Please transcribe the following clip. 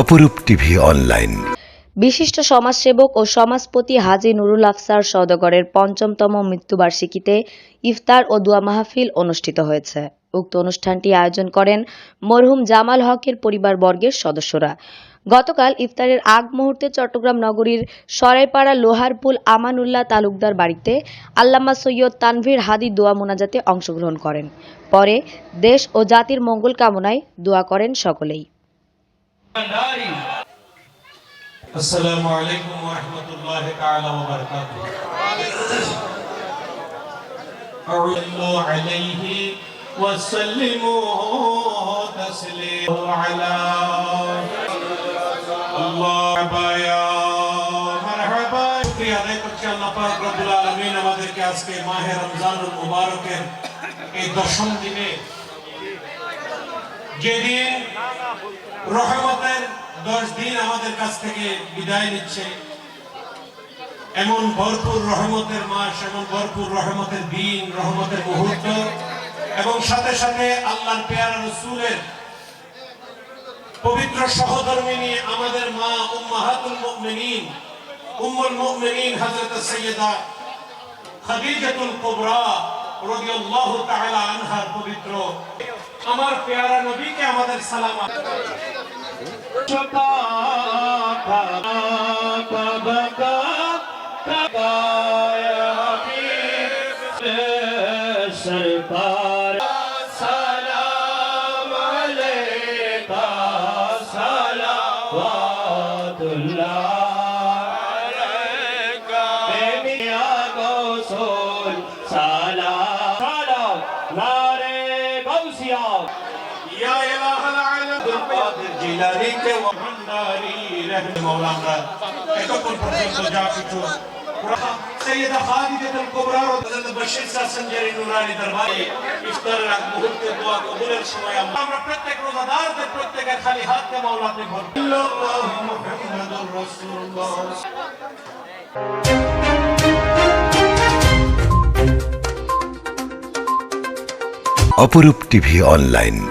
অপরূপ TV online. বিশিষ্ট সমাজসেবক ও সমাজপতি হাজী নুরুল আফসার সওদাগরের পঞ্চমতম মৃত্যুবার্ষিকীতে ইফতার ও দোয়া মাহফিল অনুষ্ঠিত হয়েছে। উক্ত অনুষ্ঠানটি আয়োজন করেন মরহুম জামাল হকের পরিবারবর্গের সদস্যরা। গতকাল ইফতারের আগ মুহূর্তে চট্টগ্রাম নগরীর সরাইপাড়া লোহারপুল আমানুল্লাহ তালুকদার বাড়িতে আল্লামা সৈয়দ তানভীর হাদি দোয়া মোনাজাতে অংশগ্রহণ করেন। পরে দেশ ও জাতির মঙ্গল কামনায় দোয়া করেন সকলেই। السلام عليكم ورحمة الله تعالى وبركاته أعلوا عليه وسلموا تسليما على الله بايا مرحبا শুকরিয়া আদায় করছি আল্লাহ পাক রব্বুল আলামিন আমাদেরকে আজকে মাহে রমজানুল মুবারকের এই দশম দিনে যেদিন রহমতের দশ দিন আমাদের কাছ থেকে বিদায় নিচ্ছে, এমন ভরপুর রহমতের মাস, এমন ভরপুর রহমতের দিন, রহমতের মুহূর্ত, এবং সাথে সাথে আল্লাহর পেয়ারা রসুলের পবিত্র সহধর্মিনী আমাদের মা উম্মাহাতুল মুমিনিন, উম্মুল মুমিনিন হযরত সাইয়্যিদা খাদিজাতুল কুবরা রাদিয়াল্লাহু তাআলা আনহার পবিত্র আমার পেয়ারা নবীকে আমাদের সালাম সরকার সালাম আলাইকা সালাওয়াতুল্লাহ আলাইকা। প্রেমিয়া গোসল সালাম কাদের জিলানী কে ওয়ান্দারি রহমে মাওলা আমরা এতক্ষণ অপরূপ টিভি অনলাইন।